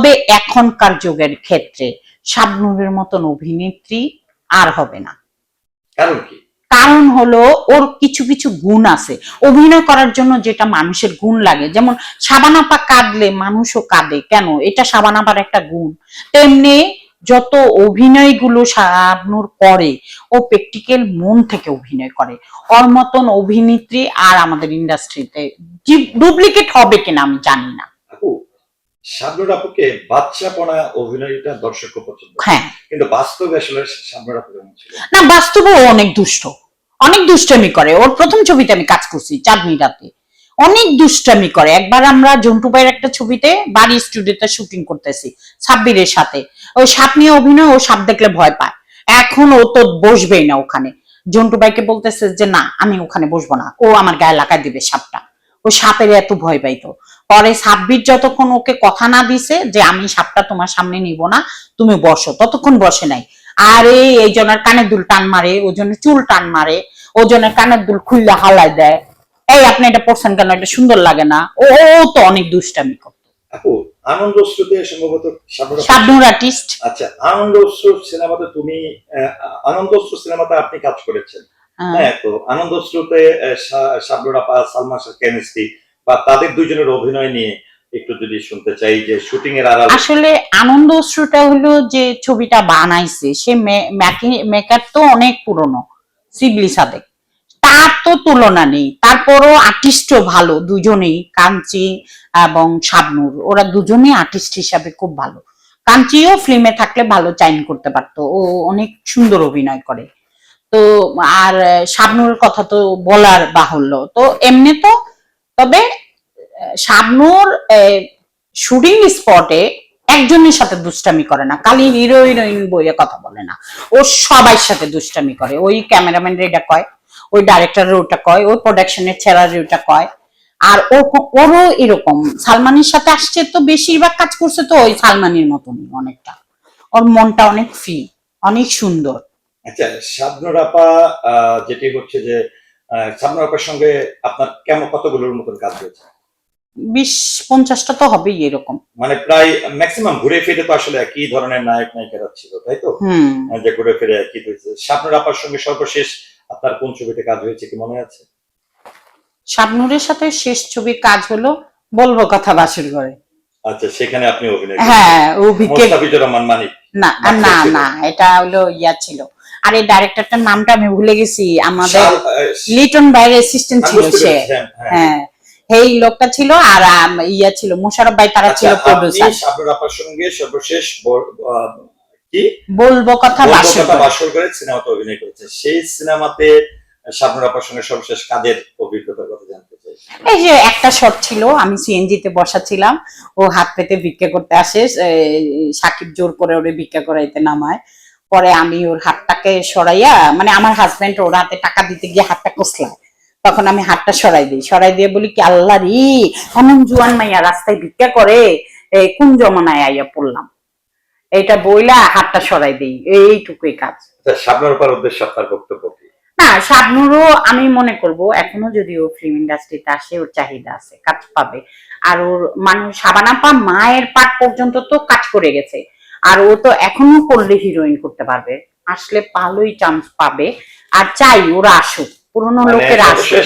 তবে এখনকার যুগের ক্ষেত্রে শাবনুরের মতন অভিনেত্রী আর হবে না। কারণ কি? কারণ হলো ওর কিছু কিছু গুণ আছে। অভিনয় করার জন্য যেটা মানুষের গুণ লাগে যেমন সাবানাপা কাঁদলে মানুষও কাঁদে। কেন? এটা সাবানাপার একটা গুণ। তেমনি যত অভিনয়গুলো শাবনুর করে ও প্র্যাকটিক্যাল মন থেকে অভিনয় করে। ওর মতন অভিনেত্রী আর আমাদের ইন্ডাস্ট্রিতে ডুপ্লিকেট হবে কিনা আমি জানি না। শাবনুর আপুকে বাচ্চাপনা অভিনয়টা দর্শক পছন্দ হ্যাঁ। কিন্তু বাস্তবে আসলে শাবনুর আপু কেমন ছিল। না বাস্তবে অনেক দুষ্ট। অনেক দুষ্টামি করে। ওর প্রথম ছবিতে আমি কাজ করছি চাঁদনি রাতে অনেক দুষ্টামি করে। একবার আমরা জন্টু ভাইয়ের একটা ছবিতে বাড়ি স্টুডিওতে শুটিং করতেছি সাব্বিরের সাথে। ওই সাপ নিয়ে অভিনয় ও সাপ দেখলে ভয় পায়। এখন ও তো বসবেই না ওখানে। জন্টু ভাইকে বলতেছে যে না আমি ওখানে বসবো না। ও আমার গায়ে লাগাই দিবে সাপটা। ও সাপের এত ভয় পাইতো। পরে সাব্বির যতক্ষণ ওকে কথা না দিছে যে আমি সাপটা তোমার সামনে নিব না তুমি বসো। ততক্ষণ বসে নাই। আরে এই জনের কানের দুল টান মারে ওই জন্য চুল টান মারে ও জনের কানের দুল খুললে হালাই দেয়। এই আপনি এটা পড়ছেন কেন? এটা সুন্দর লাগে না। ও ও তো অনেক দুষ্টামি করতো। আনন্দ অশ্রুতে সম্ভবত শাবনুর আর্টিস্ট। আচ্ছা আনন্দ সিনেমাতে তুমি আনন্দ সিনেমাতে আপনি কাজ করেছেন। হ্যাঁ। তো আনন্দ শা- শাবনুর আপা শাহ কেমিস্ট্রি বা তাদের দুজনের অভিনয় নিয়ে একটু যদি শুনতে চাই যে শুটিং এর আড়ালে। আসলে আনন্দ অশ্রুটা হলো যে ছবিটা বানাইছে সে মেকার তো অনেক পুরনো শিবলি সাদেক। তার তো তুলনা নেই তারপরও আর্টিস্টও ভালো দুজনেই কাঞ্চি এবং শাবনুর। ওরা দুজনেই আর্টিস্ট হিসাবে খুব ভালো। কাঞ্চিও ফিল্মে থাকলে ভালো চাইন করতে পারতো ও অনেক সুন্দর অভিনয় করে। তো আর আহ, শাবনুরের কথা তো বলার বাহুল্য। তো এমনি তো তবে শাবনুর শুটিং স্পটে একজনের সাথে দুষ্টামি করে না। কালি হিরো হিরোইন বইয়ে কথা বলে না। ও সবার সাথে দুষ্টামি করে। ওই ক্যামেরাম্যান এটা কয় ওই ডাইরেক্টরের ওটা কয় ওই প্রোডাকশনের ছেড়ার ওটা কয়। আর ওরও এরকম। সালমানের সাথে আসছে তো বেশিরভাগ কাজ করছে তো ওই সালমানের মতনই অনেকটা। ওর মনটা অনেক ফ্রি অনেক সুন্দর। আচ্ছা শাবনুর আপা যেটি হচ্ছে যে শাবনুর আপার সঙ্গে আপনার কেমন কতগুলোর মতন কাজ হয়েছে বিশ পঞ্চাশটা তো হবেই এরকম। মানে প্রায় ম্যাক্সিমাম ঘুরে ফিরে তো আসলে একই ধরনের নায়ক নায়িকারা ছিল তাই তো? যে ঘুরে ফিরে একই হয়েছে। শাবনুর আপার সঙ্গে সর্বশেষ আপনার কোন ছবিতে কাজ হয়েছে কি মনে আছে? শাবনুরের সাথে শেষ ছবির কাজ হলো বলব কথা বাসুর ঘরে। আচ্ছা সেখানে আপনি অভিনয় হ্যাঁ ও বিকে রহমান মানিক। না না না এটা হলো ইয়া ছিল। আর এই ডাইরেক্টরটার নামটা আমি ভুলে গেছি আমাদের লিটন ভাইয়ের অ্যাসিস্ট্যান্ট ছিল সে। হ্যাঁ, হ্যাঁ। হ্যাঁ এই লোকটা ছিল আর ইয়া ছিল মোশারফ ভাই তারা আচ্ছা ছিল প্রডিউসার আপার সঙ্গে সর্বশেষ কি? বলব কথা বাসুর করে। সিনেমাতে অভিনয় করেছে। সেই সিনেমাতে শাবনুর আপার সঙ্গে সর্বশেষ কাজের অভিজ্ঞতার কথা জানতে চাই? এই যে একটা শট ছিল আমি সিএনজি তে বসা ছিলাম ও হাত পেতে ভিক্ষা করতে আসে সাকিব জোর করে ওরে ভিক্ষা করাইতে নামায়। পরে আমি ওর হাতটাকে সরাইয়া মানে আমার হাজবেন্ড ওর হাতে টাকা দিতে গিয়ে হাতটা কষলায়। তখন আমি হাতটা সরাই দিই। সরাই দিয়ে বলি কি আল্লাহ রি এমন জুয়ান মাইয়া রাস্তায় ভিক্ষা করে এই কোন জমানায় আইয়া পড়লাম? এইটা বইলা হাতটা সরাই দিই। এইটুকুই কাজ। আচ্ছা আপনার বক্তব্য না শাবনুরও আমি মনে করব এখনও যদি ও ফিল্ম ইন্ডাস্ট্রিতে আসে ওর চাহিদা আছে কাজ পাবে। আর ওর মানুষ সাবানাপা মায়ের পাট পর্যন্ত তো কাজ করে গেছে। আর ও তো এখনও করলে হিরোইন করতে পারবে। আসলে ভালোই চান্স পাবে। আর চাই ওরা আসুক পুরোনো মানে লোকের আসুক।